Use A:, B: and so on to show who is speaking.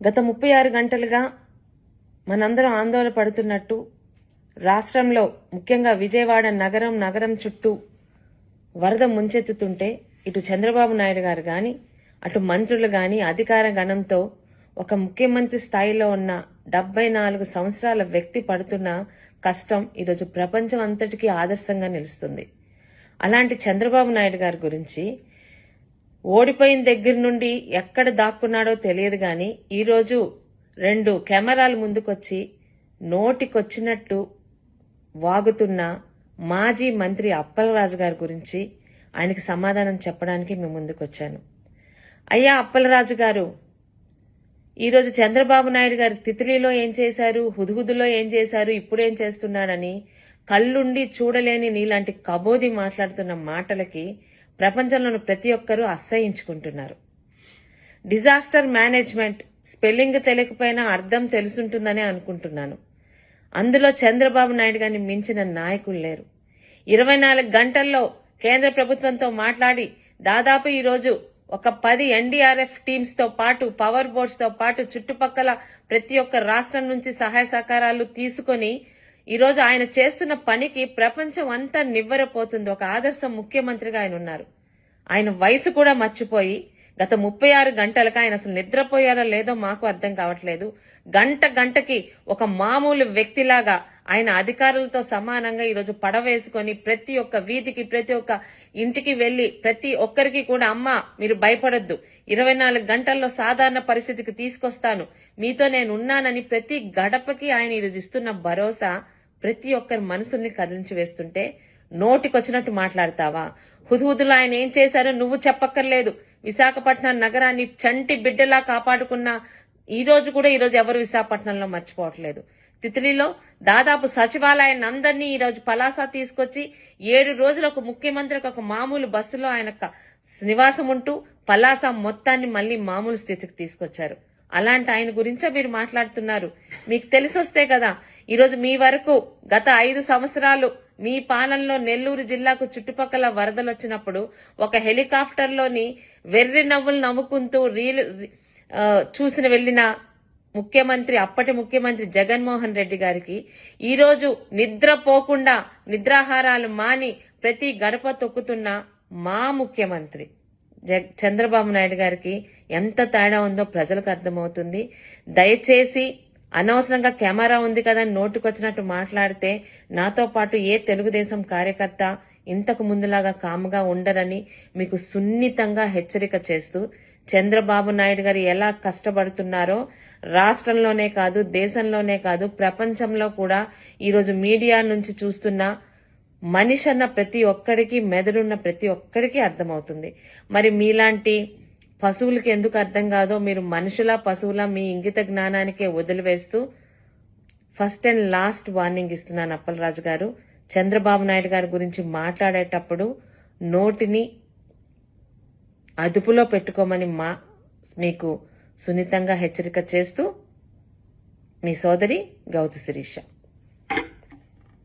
A: గత ముప్పై ఆరు గంటలుగా మనందరం ఆందోళన పడుతున్నట్టు రాష్ట్రంలో ముఖ్యంగా విజయవాడ నగరం నగరం చుట్టూ వరద ముంచెత్తుతుంటే ఇటు చంద్రబాబు నాయుడు గారు కానీ అటు మంత్రులు కానీ అధికార గణంతో ఒక ముఖ్యమంత్రి స్థాయిలో ఉన్న డెబ్బై నాలుగు సంవత్సరాల వ్యక్తి పడుతున్న కష్టం ఈరోజు ప్రపంచం అంతటికీ ఆదర్శంగా నిలుస్తుంది. అలాంటి చంద్రబాబు నాయుడు గారి గురించి ఓడిపోయిన దగ్గర నుండి ఎక్కడ దాక్కున్నాడో తెలియదు కానీ ఈరోజు రెండు కెమెరాలు ముందుకొచ్చి నోటికొచ్చినట్టు వాగుతున్న మాజీ మంత్రి అప్పలరాజు గారి గురించి ఆయనకి సమాధానం చెప్పడానికి మేము ముందుకొచ్చాను. అయ్యా అప్పలరాజు గారు ఈరోజు చంద్రబాబు నాయుడు గారు తిత్లీలో ఏం చేశారు హుదుహుదులో ఏం చేశారు ఇప్పుడేం చేస్తున్నాడని కళ్ళుండి చూడలేని నీలాంటి కబోది మాట్లాడుతున్న మాటలకి ప్రపంచంలోని ప్రతి ఒక్కరూ అసహించుకుంటున్నారు. డిజాస్టర్ మేనేజ్మెంట్ స్పెల్లింగ్ తెలియకపోయినా అర్థం తెలుసుంటుందని అనుకుంటున్నాను. అందులో చంద్రబాబు నాయుడు గారిని మించిన నాయకులు లేరు. ఇరవై నాలుగు గంటల్లో కేంద్ర ప్రభుత్వంతో మాట్లాడి దాదాపు ఈరోజు ఒక పది ఎన్డీఆర్ఎఫ్ టీమ్స్తో పాటు పవర్ బోర్డ్స్తో పాటు చుట్టుపక్కల ప్రతి ఒక్క రాష్ట్రం నుంచి సహాయ సహకారాలు తీసుకొని ఈరోజు ఆయన చేస్తున్న పనికి ప్రపంచం అంతా నివ్వరపోతుంది. ఒక ఆదర్శ ముఖ్యమంత్రిగా ఆయన ఉన్నారు. ఆయన వయసు కూడా మర్చిపోయి గత ముప్పై ఆరు గంటలకు ఆయన అసలు నిద్రపోయారో లేదో మాకు అర్థం కావట్లేదు. గంట గంటకి ఒక మామూలు వ్యక్తిలాగా ఆయన అధికారులతో సమానంగా ఈరోజు పడవేసుకొని ప్రతి ఒక్క వీధికి ప్రతి ఒక్క ఇంటికి వెళ్ళి ప్రతి ఒక్కరికి కూడా అమ్మ మీరు భయపడొద్దు. ఇరవై నాలుగు గంటల్లో సాధారణ పరిస్థితికి తీసుకొస్తాను. మీతో నేను ఉన్నానని ప్రతి గడపకి ఆయన ఈరోజు ఇస్తున్న భరోసా ప్రతి ఒక్కరి మనసుల్ని కదిలించి వేస్తుంటే నోటికొచ్చినట్టు మాట్లాడతావా? హుదుహుదులు ఆయన ఏం చేశారో నువ్వు చెప్పక్కర్లేదు. విశాఖపట్నం నగరాన్ని చంటి బిడ్డలా కాపాడుకున్న ఈ రోజు కూడా ఈ రోజు ఎవరు విశాఖపట్నంలో మర్చిపోవట్లేదు. తిత్లీలో దాదాపు సచివాలయాన్ని అందరినీ ఈరోజు పలాసా పలాస తీసుకొచ్చి ఏడు రోజులు ఒక ముఖ్యమంత్రికి ఒక మామూలు బస్సులో ఆయన క- నివాసం ఉంటూ పలాస మొత్తాన్ని మళ్ళీ మామూలు స్థితికి తీసుకొచ్చారు. అలాంటి ఆయన గురించే మీరు మాట్లాడుతున్నారు. మీకు తెలిసొస్తే కదా ఈరోజు మీ వరకు గత ఐదు సంవత్సరాలు మీ పాలనలో నెల్లూరు జిల్లాకు చుట్టుపక్కల వరదలు వచ్చినప్పుడు ఒక హెలికాప్టర్లోని వెర్రి నవ్వులు నవ్వుకుంటూ రీల్ చూసిన వెళ్ళిన ముఖ్యమంత్రి అప్పటి ముఖ్యమంత్రి జగన్మోహన్ రెడ్డి గారికి ఈరోజు నిద్రపోకుండా నిద్రాహారాలు మాని ప్రతి గడప తొక్కుతున్న మా ముఖ్యమంత్రి జగ్ చంద్రబాబు నాయుడు గారికి ఎంత తేడా ఉందో ప్రజలకు అర్థమవుతుంది. దయచేసి అనవసరంగా కెమెరా ఉంది కదా అని నోటుకొచ్చినట్టు మాట్లాడితే నాతో పాటు ఏ తెలుగుదేశం కార్యకర్త ఇంతకు ముందులాగా కాముగా ఉండరని మీకు సున్నితంగా హెచ్చరిక చేస్తూ చంద్రబాబు నాయుడు గారు ఎలా కష్టపడుతున్నారో రాష్ట్రంలోనే కాదు దేశంలోనే కాదు ప్రపంచంలో కూడా ఈరోజు మీడియా నుంచి చూస్తున్న మనిషి అన్న ప్రతి ఒక్కడికి మెదడున్న ప్రతి ఒక్కడికి అర్థమవుతుంది. మరి మీలాంటి పశువులకి ఎందుకు అర్థం కాదో మీరు మనుషుల పశువుల మీ ఇంగిత జ్ఞానానికే వదిలివేస్తూ ఫస్ట్ అండ్ లాస్ట్ వార్నింగ్ ఇస్తున్నాను అప్పలరాజు గారు. చంద్రబాబు నాయుడు గారి గురించి మాట్లాడేటప్పుడు నోటిని అదుపులో పెట్టుకోమని మా మీకు సున్నితంగా హెచ్చరిక చేస్తూ మీ సోదరి గౌతు శిరీష.